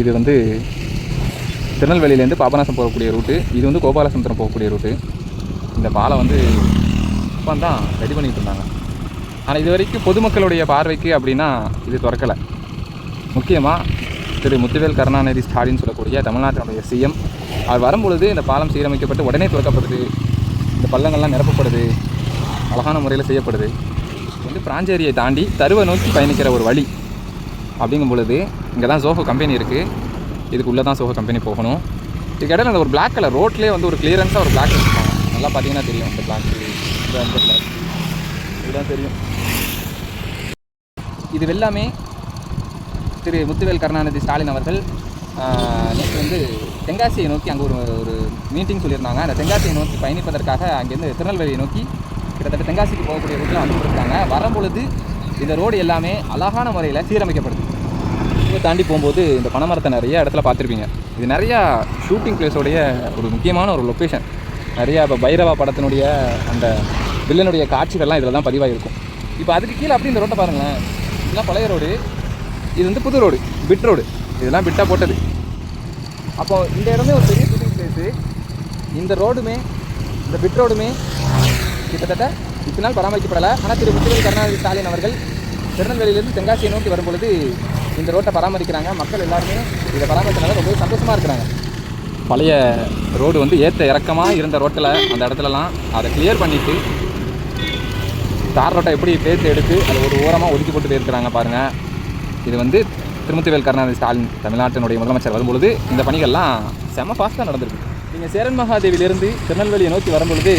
இது வந்து திருநெல்வேலியிலேருந்து பாபநாசம் போகக்கூடிய ரூட்டு இது வந்து கோபாலசமுத்திரம் போகக்கூடிய ரூட்டு. இந்த பாலம் வந்து இப்போ தான் ரெடி பண்ணிட்டு இருந்தாங்க. ஆனால் இது வரைக்கும் பொதுமக்களுடைய பார்வைக்கு அப்படின்னா இது திறக்கலை. முக்கியமாக திரு முத்துவேல் கருணாநிதி ஸ்டாலின் சொல்லக்கூடிய தமிழ்நாட்டினுடைய சிஎம். அவர் வரும்பொழுது இந்த பாலம் சீரமைக்கப்பட்டு உடனே திறக்கப்படுது. இந்த பள்ளங்கள்லாம் நிரப்பப்படுது. அழகான முறையில் செய்யப்படுது. வந்து பிராஞ்சேரியை தாண்டி தருவை நோக்கி பயணிக்கிற ஒரு வழி. அப்படிங்கும் பொழுது இங்கே தான் ஜோஹோ கம்பெனி இருக்குது இதுக்குள்ளே தான் சோஃபோ கம்பெனி போகணும். இதுக்கு இடையில அந்த ஒரு பிளாக் கலர் ரோட்லேயே வந்து ஒரு கிளியரன்ஸாக ஒரு பிளாக் வச்சுருப்பாங்க நல்லா பார்த்தீங்கன்னா தெரியும் இந்த பிளாக் இந்த அந்த பிளாக் இதுதான் தெரியும். இது எல்லாமே திரு முத்துவேல் கருணாநிதி ஸ்டாலின் அவர்கள் நேற்று வந்து தென்காசியை நோக்கி அங்கே ஒரு ஒரு மீட்டிங் சொல்லியிருந்தாங்க. அந்த தென்காசியை நோக்கி பயணிப்பதற்காக அங்கேருந்து திருநெல்வேலியை நோக்கி கிட்டத்தட்ட தென்காசிக்கு போகக்கூடிய ரூட்டில் வந்துட்டு இருக்காங்க வரும்பொழுது இந்த ரோடு எல்லாமே அழகான முறையில் சீரமைக்கப்படுது. இதை தாண்டி போகும்போது இந்த பனைமரத்தை நிறைய இடத்துல பார்த்துருப்பீங்க. இது நிறையா ஷூட்டிங் பிளேஸோடைய ஒரு முக்கியமான ஒரு லொக்கேஷன் நிறையா இப்போ பைரவா படத்தினுடைய அந்த வில்லனுடைய காட்சிகள்லாம் இதில் தான் பதிவாகிருக்கும் இப்போ அதுக்கு கீழே அப்படி இந்த ரோட்டை பாருங்களேன். இதெல்லாம் பழைய ரோடு. இது வந்து புது ரோடு. பிட் ரோடு இதெல்லாம் பிட்டாக போட்டது. அப்போ இந்த இடமே ஒரு பெரிய ஷூட்டிங் பிளேஸு இந்த ரோடுமே இந்த பிட் ரோடுமே கிட்டத்தட்ட இத்தனை நாள் பராமரிக்கப்படலை. ஆனால் திரு முத்துவேல் கருணாநிதி ஸ்டாலின் அவர்கள் திருநெல்வேலியிலேருந்து தென்காசியை நோக்கி வரும்பொழுது இந்த ரோட்டை பராமரிக்கிறாங்க. மக்கள் எல்லாருமே இதை பராமரிக்கிறனால ரொம்ப சந்தோஷமாக இருக்கிறாங்க. பழைய ரோடு வந்து ஏற்ற இறக்கமாக இருந்த ரோட்டில் அந்த இடத்துலலாம் அதை கிளியர் பண்ணிவிட்டு தார் ரோட்டை எப்படி பேர்த்து எடுத்து அதை ஒரு ஓரமாக ஒதுக்கி போட்டு போயிருக்கிறாங்க பாருங்கள் இது வந்து திருமுத்துவேல் கருணாநிதி ஸ்டாலின் தமிழ்நாட்டினுடைய முதலமைச்சர் வரும்பொழுது இந்த பணிகள்லாம் செம ஃபாஸ்ட்டாக நடந்திருக்கு. நீங்கள் சேரன் மகாதேவியிலேருந்து திருநெல்வேலியை நோக்கி வரும்பொழுது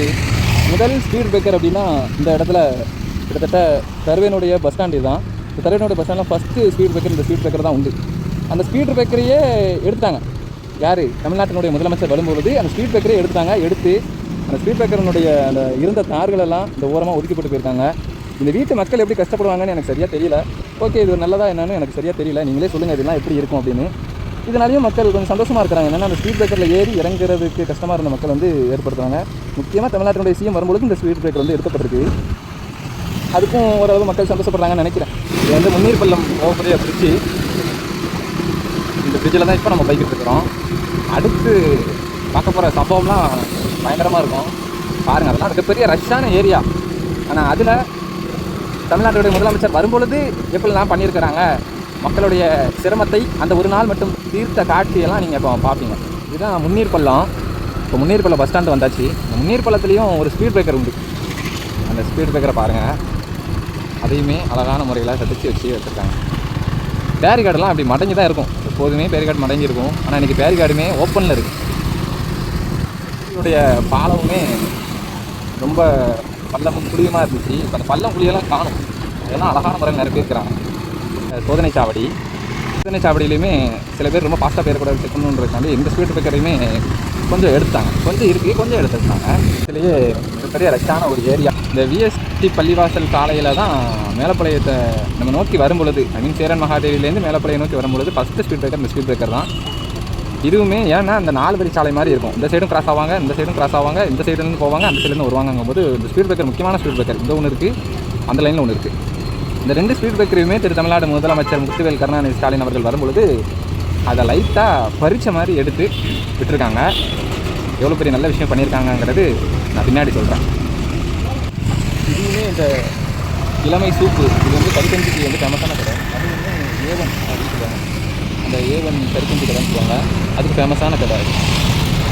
முதல் ஸ்பீட் பிரேக்கர் அப்படின்னா இந்த இடத்துல கிட்டத்தட்ட கருவேனுடைய பஸ் ஸ்டாண்டு தான் இந்த தருவேனுடைய பஸ் ஸ்டாண்டில் ஃபஸ்ட்டு ஸ்பீட் பிரேக்கர் இந்த ஸ்பீட் பிரேக்கர் தான் உண்டு. அந்த ஸ்பீட் பிரேக்கரையே எடுத்தாங்க. யார்? தமிழ்நாட்டினுடைய முதலமைச்சர் வரும்பொழுது அந்த ஸ்பீட் பிரேக்கரே எடுத்தாங்க. எடுத்து அந்த ஸ்பீட் பிரேக்கரனுடைய அந்த இருந்த தார்களெல்லாம் இந்த ஓரமாக ஒதுக்கி போட்டு போயிருக்காங்க. இந்த வீட்டு மக்கள் எப்படி கஷ்டப்படுவாங்கன்னு எனக்கு சரியாக தெரியல. ஓகே இது நல்லதாக என்னன்னு எனக்கு சரியாக தெரியல. நீங்களே சொல்லுங்கள் இதெல்லாம் எப்படி இருக்கும் அப்படின்னு. இதனாலையும் மக்கள் கொஞ்சம் சந்தோஷமாக இருக்கிறாங்க. என்னன்னா அந்த ஸ்பீட் பிரேக்கரில் ஏறி இறங்குறதுக்கு கஷ்டமாக இருந்த மக்கள் வந்து ஏற்படுத்துகிறாங்க முக்கியமாக தமிழ்நாட்டினுடைய சிஎம் வரும்பொழுது இந்த ஸ்பீட் பிரேக்கர் வந்து எடுக்கப்பட்டிருக்கு. அதுக்கும் ஓரளவு மக்கள் சந்தோஷப்படுறாங்கன்னு நினைக்கிறேன். இது வந்து முன்னீர் பள்ளம் போகக்கூடிய பிரிட்ஜு இந்த பிரிட்ஜில் தான் இப்போ நம்ம பைக்கிட்டு இருக்கிறோம் அடுத்து பார்க்க போகிற சம்பவம்லாம் பயங்கரமாக இருக்கும். பாருங்கள் அதெல்லாம் மிகப்பெரிய ரஷ்ஷான ஏரியா ஆனால் அதில் தமிழ்நாட்டுடைய முதலமைச்சர் வரும்பொழுது எப்படிலாம் பண்ணியிருக்கிறாங்க? மக்களுடைய சிரமத்தை அந்த ஒரு நாள் மட்டும் தீர்த்த காட்சியெல்லாம் நீங்கள் இப்போ பார்ப்பீங்க. இதுதான் முன்னீர் பள்ளம். இப்போ முன்னீர் பள்ளம் பஸ் ஸ்டாண்டு வந்தாச்சு. முன்னீர் பள்ளத்துலேயும் ஒரு ஸ்பீட் பிரேக்கர் உண்டு. அந்த ஸ்பீட் பிரேக்கரை பாருங்கள் அதையுமே அழகான முறையில் சதிச்சு வச்சு வச்சுருக்காங்க. பேரிகார்டெல்லாம் அப்படி மடங்கி தான் இருக்கும். எப்போதுமே பேரிகார்டு மடங்கி இருக்கும். ஆனால் இன்றைக்கி பேரிகார்டுமே ஓப்பனில் இருக்குது இதனுடைய பாலமுமே ரொம்ப பள்ளமும் குழியுமாக இருந்துச்சு. இப்போ அந்த பள்ளம் குழியெல்லாம் காணும். அதெல்லாம் அழகான முறையில் நிரப்பியிருக்கிறாங்க அஹ் சோதனை சாவடி. சோதனை சாவடியிலையுமே சில பேர் ரொம்ப ஃபாஸ்ட்டாக போயிடக்கூடாது செக்கணுன்றதுக்காண்டி எந்த ஸ்பீட் பிரேக்கரையுமே கொஞ்சம் எடுத்தாங்க. கொஞ்சம் இருக்குது கொஞ்சம் எடுத்துருந்தாங்க. இதுலேயே பெரிய ரஷ்ஷான ஒரு ஏரியா இந்த விஎஸ்டி பள்ளிவாசல் சாலையில் தான் மேலப்பாளையத்தை நம்ம நோக்கி வரும்பொழுது ஐ மீன் சேரன் மகாதேவிலேருந்து மேலப்பாளையம் நோக்கி வரும்பொழுது ஃபஸ்ட்டு ஸ்பீட் பிரேக்கர் இந்த ஸ்பீட் பிரேக்கர் தான். இதுவுமே ஏன்னா இந்த நாலு வழி சாலை மாதிரி இருக்கும். இந்த சைடும் கிராஸ் ஆவாங்க இந்த சைடும் கிராஸ் ஆவாங்க இந்த சைடுலேருந்து போவாங்க அந்த சைடுலேருந்து வருவாங்கும்போது இந்த ஸ்பீட் பிரேக்கர் முக்கியமான ஸ்பீட் பிரேக்கர் இந்த ஒன்று இருக்குது அந்த லைனில் ஒன்று இருக்குது இந்த ரெண்டு ஸ்பீட் பிரேக்கரையுமே திரு தமிழ்நாடு முதலமைச்சர் முத்துவேல் கருணாநிதி ஸ்டாலின் அவர்கள் வரும்பொழுது அதை லைட்டாக பறிச்ச மாதிரி எடுத்து விட்டுருக்காங்க. எவ்வளோ பெரிய நல்ல விஷயம் பண்ணியிருக்காங்கங்கிறது நான் பின்னாடி சொல்கிறேன் இதுவுமே இந்த இளமை சூப்பு இது வந்து கறிக்கஞ்சிக்கு வந்து ஃபேமஸான கடை. அது வந்து ஏவன் அப்படின்னு சொல்லுவாங்க அந்த ஏவன் கறிக்கஞ்சி கடைன்னு சொல்லுவாங்க. அதுக்கு ஃபேமஸான கடை. அது.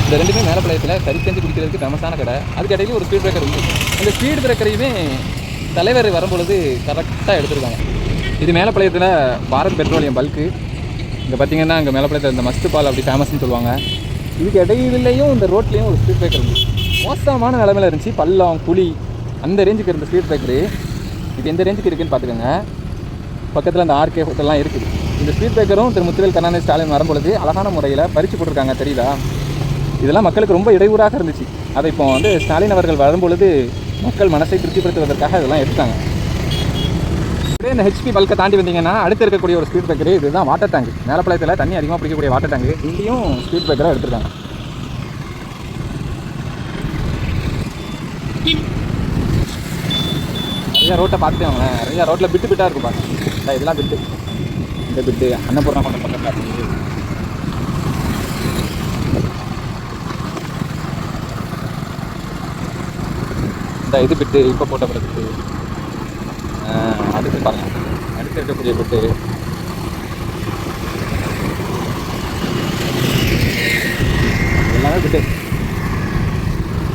இந்த ரெண்டுமே மேலப்பாளையத்தில் கறிக்கஞ்சி குடிக்கிறதுக்கு ஃபேமஸான கடை. அதுக்கு இடையில ஒரு ஸ்பீட் பிரேக்கர் உண்டு. இந்த ஸ்பீட் பிரேக்கரையுமே தலைவர் வரும்பொழுது கரெக்டாக எடுத்துருக்காங்க. இது மேலப்பாளையத்தில் பாரத் பெட்ரோலியம் பல்க்கு இங்கே பார்த்தீங்கன்னா இங்கே மேலப்படத்தில் இந்த மஸ்து பால் அப்படி ஃபேமஸ்னு சொல்லுவாங்க. இதுக்கு இடையிலையும் இந்த ரோட்லேயும் ஒரு ஸ்பீட் பிரேக்கர் உண்டு மோசமான நிலமையில இருந்துச்சு. பள்ளம் குழி அந்த ரேஞ்சுக்கு இருந்த ஸ்பீட் பிரேக்கரு இது எந்த ரேஞ்சுக்கு இருக்குன்னு பார்த்துக்கோங்க பக்கத்தில் அந்த ஆர்கே ஹோட்டல்லாம் இருக்குது. இந்த ஸ்பீட் பிரேக்கரும் திரு முத்துவேல் கருணாநிதி ஸ்டாலின் வரும்பொழுது அழகான முறையில் பறித்து போட்டிருக்காங்க. தெரியுதா? இதெல்லாம் மக்களுக்கு ரொம்ப இடையூறாக இருந்துச்சு. அதை இப்போ வந்து ஸ்டாலின் அவர்கள் வரும்பொழுது மக்கள் மனசை திருப்திப்படுத்துவதற்காக இதெல்லாம் எடுத்தாங்க. அப்படியே இந்த ஹெச்பி பல்கை தாண்டி வந்தீங்கன்னா அடுத்து இருக்கக்கூடிய ஒரு ஸ்பீட் பிரேக்கர் இதுதான் வாட்டர் டேங்க் மேலப்பாளையத்தில் தண்ணி அதிகமாக பிடிக்கக்கூடிய வாட்டர் டேங்க் இங்கேயும் ஸ்பீட் பிரேக்கராக எடுத்துருக்காங்க. நிறையா ரோட்டை பார்த்துட்டு வாங்க நிறையா ரோட்டில் பிட்டு பிட்டாக இருக்கும் பாருங்க. இதெல்லாம் பிட்டு இந்த பிட்டு அன்னபூர்ணா கொண்ட பக்கத்தில் இந்த இது பிட்டு இப்போ போட்ட பிட்டு அடுத்து அடுத்து இருக்கக்கூடிய பெட்டு எல்லாமே பெட்டு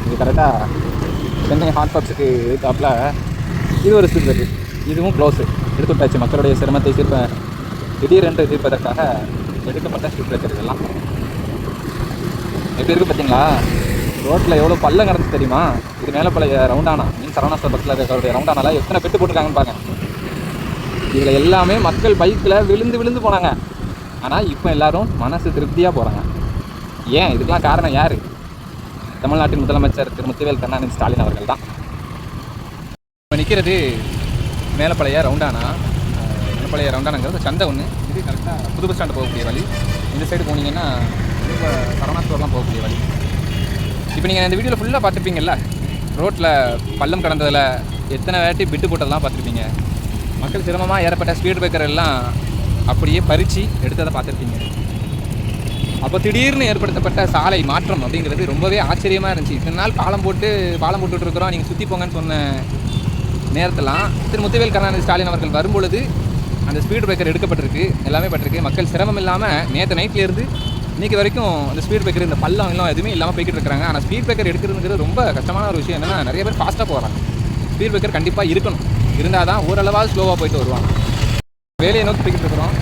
இது கரெக்டாக சென்னை ஹாட் பப்ஸுக்கு டாப்பில் இது ஒரு ஸ்பீட் பெட்டு இதுவும் க்ளோஸு எடுத்து விட்டாச்சு. மக்களுடைய சிரமத்தை தீர்ப்ப திடீரென்று தீர்ப்பதற்காக எடுக்கப்பட்ட ஸ்பீட் பிரேக்கர் இதெல்லாம். எப்படி இருக்குது பார்த்தீங்களா? ரோட்டில் எவ்வளோ பள்ளம் கிடந்து தெரியுமா? இது மேலே பழைய ரவுண்டானா மீன் சரவணா பஸ்ஸில் இருக்கிற ரவுண்டானால எத்தனை பெட்டு போட்டுருக்காங்கன்னு பாருங்க. இதில் எல்லாமே மக்கள் பைக்கில் விழுந்து விழுந்து போனாங்க. ஆனால் இப்போ எல்லாரும் மனசு திருப்தியாக போகிறாங்க ஏன்? இதுக்கெல்லாம் காரணம் யார்? தமிழ்நாட்டின் முதலமைச்சர் திரு. முத்துவேல் கருணாநிதி ஸ்டாலின் அவர்கள் தான். இப்போ நிற்கிறது மேலப்பழைய ரவுண்டானா? மேலப்பழைய ரவுண்டானாங்கிறது சந்தை ஒன்று இது கரெக்டாக புது பஸ் ஸ்டாண்டு போகக்கூடிய வழி. இந்த சைடு போனீங்கன்னா ரொம்ப சரவணா போகக்கூடிய வழி. இப்போ நீங்கள் இந்த வீடியோவில் ஃபுல்லாக பார்த்துருப்பீங்கல்ல? ரோட்டில் பள்ளம் கடந்ததில் எத்தனை வாட்டி பிட்டு போட்டதெல்லாம் பார்த்துருப்பீங்க? மக்கள் சிரமமாக ஏறப்பட்ட ஸ்பீட் பிரேக்கர் எல்லாம் அப்படியே பறித்து எடுத்ததை பார்த்துருப்பீங்க அப்போ திடீர்னு ஏற்படுத்தப்பட்ட சாலை மாற்றம் அப்படிங்கிறது ரொம்பவே ஆச்சரியமாக இருந்துச்சு. இத்தனை நாள் பாலம் போட்டு பாலம் போட்டுட்டு இருக்கிறோம். நீங்கள் சுற்றி போங்கன்னு சொன்ன நேரத்தெல்லாம் திரு. முத்துவேல் கருணாநிதி ஸ்டாலின் அவர்கள் வரும்பொழுது அந்த ஸ்பீட் பிரேக்கர் எடுக்கப்பட்டிருக்கு. எல்லாமே பட்டிருக்கு. மக்கள் சிரமம் இல்லாமல் நேற்று நைட்லேருந்து இருந்து இன்னைக்கு வரைக்கும் அந்த ஸ்பீட் பிரேக்கர் இந்த பள்ளம் எல்லாம் எதுவுமே இல்லாமல் போய்கிட்டு இருக்காங்க ஆனால் ஸ்பீட் பிரேக்கர் எடுக்கிறதுங்கிறது ரொம்ப கஷ்டமான ஒரு விஷயம். என்னென்னா நிறைய பேர் ஃபாஸ்ட்டாக போகிறாங்க ஸ்பீட் பிரேக்கர் கண்டிப்பாக இருக்கணும். இருந்தால் தான் ஓரளவாக ஸ்லோவாக போயிட்டு வருவாங்க. வேலையை நோக்கி போய்கிட்டு இருக்கிறோம்.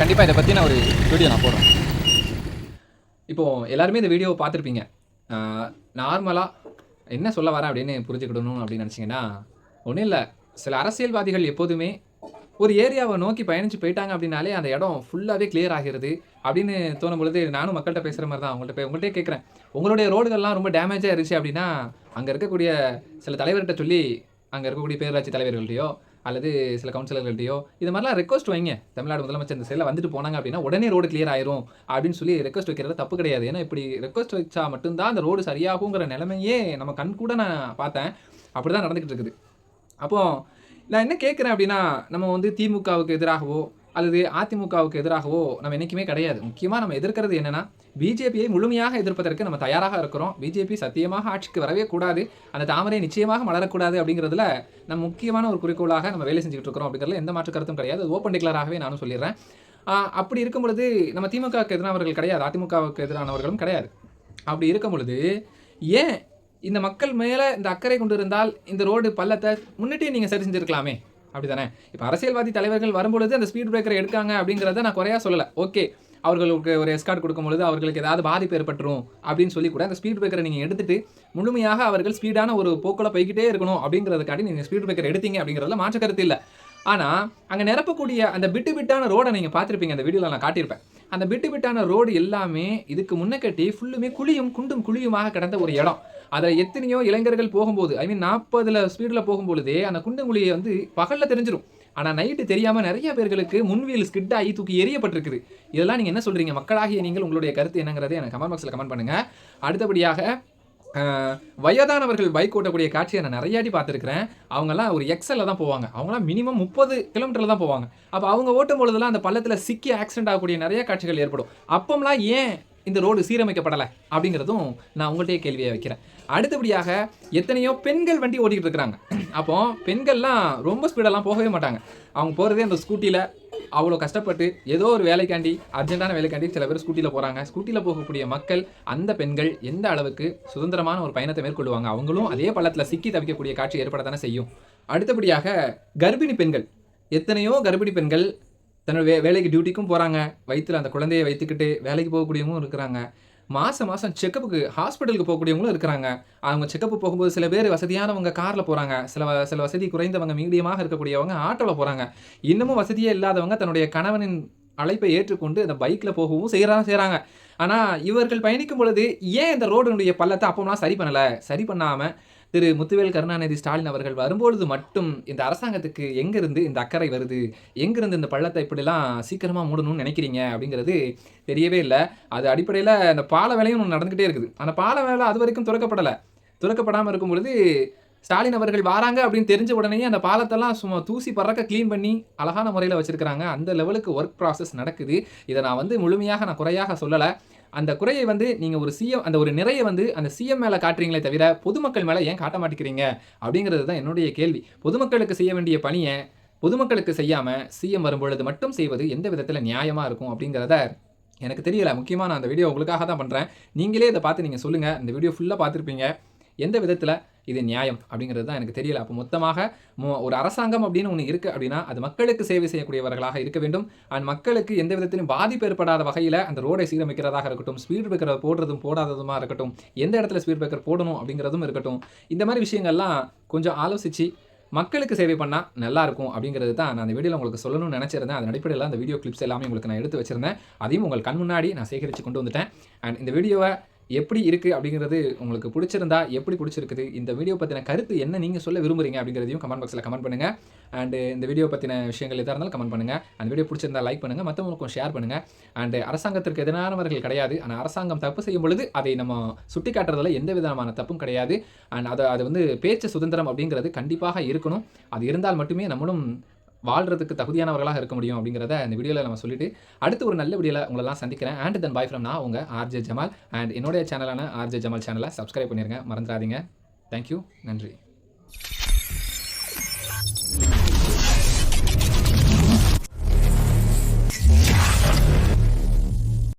கண்டிப்பாக இதை பற்றி நான் ஒரு வீடியோ நான் போடுறேன். இப்போது எல்லாருமே இந்த வீடியோவை பார்த்துருப்பீங்க. நார்மலாக என்ன சொல்ல வரேன் அப்படின்னு புரிஞ்சுக்கிடணும் அப்படின்னு நினச்சிங்கன்னா ஒன்றும் இல்லை. சில அரசியல்வாதிகள் எப்போதுமே ஒரு ஏரியாவை நோக்கி பயணித்து போயிட்டாங்க அப்படின்னாலே அந்த இடம் ஃபுல்லாகவே கிளியர் ஆகிறது அப்படின்னு தோணும் பொழுது நானும் மக்கள்கிட்ட பேசுகிற மாதிரி தான் அவங்கள்ட்ட போய் உங்கள்கிட்டே கேட்குறேன் உங்களுடைய ரோடுகள்லாம் ரொம்ப டேமேஜாக இருந்துச்சு அப்படின்னா அங்கே இருக்கக்கூடிய சில தலைவர்கிட்ட சொல்லி அங்கே இருக்கக்கூடிய பேரூராட்சி தலைவர்கள்ட்டையோ அல்லது சில கவுன்சிலர்கள்ட்டையோ இது மாதிரிலாம் ரெக்வஸ்ட் வைங்க. தமிழ்நாடு முதலமைச்சர் இந்த சைடில் வந்துட்டு போனாங்க அப்படின்னா உடனே ரோடு கிளியர் ஆயிரும் அப்படின்னு சொல்லி ரெக்வஸ்ட் வைக்கிறது தப்பு கிடையாது. ஏன்னா இப்படி ரெக்வஸ்ட் வச்சா மட்டும்தான் அந்த ரோடு சரியாகுங்கிற நிலைமையே நம்ம கண் கூட நான் பார்த்தேன். அப்படி தான் நடந்துக்கிட்டு இருக்குது. அப்போ நான் என்ன கேட்குறேன் அப்படின்னா நம்ம வந்து திமுகவுக்கு எதிராகவோ அல்லது அதிமுகவுக்கு எதிராகவோ நம்ம என்றைக்குமே கிடையாது. முக்கியமாக நம்ம எதிர்க்கிறது என்னென்னா பிஜேபியை முழுமையாக எதிர்ப்பதற்கு நம்ம தயாராக இருக்கிறோம். பிஜேபி சத்தியமாக ஆட்சிக்கு வரவே கூடாது. அந்த தாமரை நிச்சயமாக மலரக்கூடாது அப்படிங்கிறதுல நம்ம முக்கியமான ஒரு குறிக்கோளாக நம்ம வேலை செஞ்சுக்கிட்டு இருக்கிறோம் அப்படிங்கிறதுல எந்த மாற்று கருத்தும் கிடையாது. ஓப்பன் டிக்ளராகவே நானும் சொல்லிடுறேன். அப்படி இருக்கும் பொழுது நம்ம திமுகவுக்கு எதிரானவர்கள் கிடையாது. அதிமுகவுக்கு எதிரானவர்களும் கிடையாது. அப்படி இருக்கும் பொழுது ஏன் இந்த மக்கள் மேலே இந்த அக்கறை கொண்டு இருந்தால் இந்த ரோடு பள்ளத்தை முன்னிட்டே நீங்கள் சரி செஞ்சுருக்கலாமே? அப்படி தானே இப்போ அரசியல்வாதி தலைவர்கள் வரும்பொழுது அந்த ஸ்பீட் பிரேக்கரை எடுக்காங்க அப்படிங்கிறத நான் குறையா சொல்லலை. ஓகே அவர்களுக்கு ஒரு எஸ்கார்ட் கொடுக்கும் பொழுது அவர்களுக்கு ஏதாவது பாதிப்பு ஏற்பட்டுரும் அப்படின்னு சொல்லி கூட அந்த ஸ்பீட் பிரேக்கரை நீங்கள் எடுத்துட்டு முழுமையாக அவர்கள் ஸ்பீடான ஒரு போக்கில் போய்கிட்டே இருக்கணும் அப்படிங்கிறதுக்காண்டி நீங்கள் ஸ்பீட் பிரேக்கர் எடுத்தீங்க அப்படிங்கிறதுல மாற்று கருத்து இல்லை. ஆனால் அங்கே நிரப்பக்கூடிய அந்த பிட்டு பிட்டான ரோடை நீங்கள் பார்த்துருப்பீங்க. அந்த வீடியோவில் நான் காட்டியிருப்பேன். அந்த பிட்டு பிட்டான ரோடு எல்லாமே இதுக்கு முன்ன கட்டி ஃபுல்லுமே குழியும் குண்டும் குழியுமாக கிடந்த ஒரு இடம். அதில் எத்தனையோ இளைஞர்கள் போகும்போது ஐ மீன் நாற்பதில் ஸ்பீடில் போகும்பொழுதே அந்த குண்டும் குழியை வந்து பகலில் தெரிஞ்சிடும் ஆனால் நைட்டு தெரியாமல் நிறைய பேர்களுக்கு முன்வீல் ஸ்கிட் ஆகி தூக்கி எரியப்பட்டிருக்குது இதெல்லாம் நீங்கள் என்ன சொல்கிறீங்க மக்களாகிய நீங்கள் உங்களுடைய கருத்து என்னங்கிறதை எனக்கு கமெண்ட் பாக்ஸில் கமெண்ட் பண்ணுங்கள் அடுத்தபடியாக வயதானவர்கள் பைக் ஓட்டக்கூடிய காட்சியை நான் நிறையாட்டி பார்த்துருக்குறேன். அவங்கெல்லாம் ஒரு எக்ஸலில் தான் போவாங்க. அவங்களாம் மினிமம் முப்பது கிலோமீட்டரில் தான் போவாங்க. அப்போ அவங்க ஓட்டும் பொழுதுலாம் அந்த பள்ளத்தில் சிக்கி ஆக்சிடென்ட் ஆகக்கூடிய நிறைய காட்சிகள் ஏற்படும். அப்போம்லாம் ஏன் இந்த ரோடு சீரமைக்கப்படலை அப்படிங்கிறதும் நான் உங்கள்கிட்டயே கேள்வியை வைக்கிறேன். அடுத்தபடியாக எத்தனையோ பெண்கள் வண்டி ஓட்டிகிட்டு இருக்கிறாங்க. அப்போ பெண்கள்லாம் ரொம்ப ஸ்பீடெல்லாம் போகவே மாட்டாங்க. அவங்க போகிறதே அந்த ஸ்கூட்டியில் அவ்வளோ கஷ்டப்பட்டு ஏதோ ஒரு வேலைக்காண்டி அர்ஜென்ட்டான வேலைக்காண்டி சில பேர் ஸ்கூட்டியில் போகிறாங்க ஸ்கூட்டியில் போகக்கூடிய மக்கள் அந்த பெண்கள் எந்த அளவுக்கு சுதந்திரமான ஒரு பயணத்தை மேற்கொள்வாங்க? அவங்களும் அதே பள்ளத்தில் சிக்கி தவிக்கக்கூடிய காட்சி ஏற்படத்தானே செய்யும். அடுத்தபடியாக கர்ப்பிணி பெண்கள். எத்தனையோ கர்ப்பிணி பெண்கள் தன்னோட வே வேலைக்கு டியூட்டிக்கும் போகிறாங்க வயிற்றில் அந்த குழந்தையை வைத்துக்கிட்டு வேலைக்கு போகக்கூடியவங்களும் இருக்கிறாங்க. மாதம் மாதம் செக்கப்புக்கு ஹாஸ்பிட்டலுக்கு போகக்கூடியவங்களும் இருக்கிறாங்க. அவங்க செக்கப்பு போகும்போது சில பேர் வசதியானவங்க காரில் போகிறாங்க சில சில வசதி குறைந்தவங்க மீடியமாக இருக்கக்கூடியவங்க ஆட்டோவில் போகிறாங்க இன்னமும் வசதியே இல்லாதவங்க தன்னுடைய கணவனின் அழைப்பை ஏற்றுக்கொண்டு அந்த பைக்கில் போகவும் செய்கிறாங்க செய்கிறாங்க ஆனால் இவர்கள் பயணிக்கும் பொழுது ஏன் இந்த ரோடினுடைய பள்ளத்தை அப்போலாம் சரி பண்ணலை? சரி பண்ணாமல் திரு முத்துவேல் கருணாநிதி ஸ்டாலின் அவர்கள் வரும்பொழுது மட்டும் இந்த அரசாங்கத்துக்கு எங்கிருந்து இந்த அக்கறை வருது? எங்கிருந்து இந்த பள்ளத்தை இப்படிலாம் சீக்கிரமாக மூடணும்னு நினைக்கிறீங்க? அப்படிங்கிறது தெரியவே இல்லை. அது அடிப்படையில் அந்த பால வேலையும் ஒன்று நடந்துக்கிட்டே இருக்குது. அந்த பால வேலை அது வரைக்கும் துறக்கப்படலை. துறக்கப்படாமல் இருக்கும் பொழுது ஸ்டாலின் அவர்கள் வராங்க அப்படின்னு தெரிஞ்ச உடனே அந்த பாலத்தெல்லாம் சும்மா தூசி பறக்க க்ளீன் பண்ணி அழகான முறையில் வச்சுருக்கிறாங்க. அந்த லெவலுக்கு ஒர்க் ப்ராசஸ் நடக்குது. இதை நான் வந்து முழுமையாக நான் குறையாக சொல்லலை. அந்த குறையை வந்து நீங்கள் ஒரு சிஎம் அந்த ஒரு நிறைய வந்து அந்த சிஎம் மேலே காட்டுறீங்களே தவிர பொதுமக்கள் மேலே ஏன் காட்ட மாட்டேங்கிறீங்க? அப்படிங்கிறது தான் என்னுடைய கேள்வி. பொதுமக்களுக்கு செய்ய வேண்டிய பணியை பொதுமக்களுக்கு செய்யாமல் சிஎம் வரும்பொழுது மட்டும் செய்வது எந்த விதத்தில் நியாயமாக இருக்கும் அப்படிங்கிறத எனக்கு தெரியல. முக்கியமாக நான் அந்த வீடியோ உங்களுக்காக தான் பண்ணுறேன் நீங்களே இதை பார்த்து நீங்கள் சொல்லுங்கள் இந்த வீடியோ ஃபுல்லாக பார்த்துருப்பீங்க. எந்த விதத்தில் இது நியாயம் அப்படிங்கிறது தான் எனக்கு தெரியல. அப்போ மொத்தமாக ஒரு அரசாங்கம் அப்படின்னு ஒன்று இருக்குது அப்படின்னா அது மக்களுக்கு சேவை செய்யக்கூடியவர்களாக இருக்க வேண்டும். அண்ட் மக்களுக்கு எந்த விதத்திலும் பாதிப்பு ஏற்படாத வகையில் அந்த ரோடை சீரமைக்கிறதாக இருக்கட்டும் ஸ்பீட் பிரேக்கர் போடுறதும் போடாததுமாக இருக்கட்டும் எந்த இடத்துல ஸ்பீட் பிரேக்கர் போடணும் அப்படிங்கிறதும் இருக்கட்டும். இந்த மாதிரி விஷயங்கள்லாம் கொஞ்சம் ஆலோசித்து மக்களுக்கு சேவை பண்ணால் நல்லாயிருக்கும் அப்படிங்கிறது தான் நான் அந்த வீடியோவில் உங்களுக்கு சொல்லணும்னு நினச்சிருந்தேன். அதன் அடிப்படையில் அந்த வீடியோ கிளிப்ஸ் எல்லாமே உங்களுக்கு நான் எடுத்து வச்சிருந்தேன். அதையும் உங்கள் கண் முன்னாடி நான் சேகரித்து கொண்டு வந்துட்டேன். அண்ட் இந்த வீடியோவை எப்படி இருக்குது அப்படிங்கிறது உங்களுக்கு பிடிச்சிருந்தா எப்படி பிடிச்சிருக்குது இந்த வீடியோ பற்றின கருத்து என்ன நீங்கள் சொல்ல விரும்புகிறீங்க அப்படிங்கிறதையும் கமெண்ட் பாக்ஸில் கமெண்ட் பண்ணுங்கள் அண்டு இந்த வீடியோ பற்றின விஷயங்கள் எதாக இருந்தாலும் கமெண்ட் பண்ணுங்கள் அந்த வீடியோ பிடிச்சிருந்தா லைக் பண்ணுங்கள் மற்றவங்களுக்கும் ஷேர் பண்ணுங்கள் அண்டு அரசாங்கத்திற்கு எதிரானவர்கள் கிடையாது. ஆனால் அரசாங்கம் தப்பு செய்யும் பொழுது அதை நம்ம சுட்டி காட்டுறதுல எந்த விதமான தப்பும் கிடையாது. அண்ட் அதை அது வந்து பேச்சு சுதந்திரம் அப்படிங்கிறது கண்டிப்பாக இருக்கணும். அது இருந்தால் மட்டுமே நம்மளும் வாழ்றதுக்கு தகுதியானவர்களாக இருக்க முடியும் அப்படிங்கிறத இந்த வீடியோவில் நம்ம சொல்லிட்டு அடுத்து ஒரு நல்ல வீடியோவில் உங்களெல்லாம் சந்திக்கிறேன். அண்ட் தென் பாய் ஃப்ரம் நான் உங்கள் ஆர்ஜே ஜமால் அண்ட் என்னுடைய சேனலான ஆர்ஜே ஜமால் சேனலை சப்ஸ்கிரைப் பண்ணிடுங்க மறந்துடாதீங்க. தேங்க்யூ நன்றி.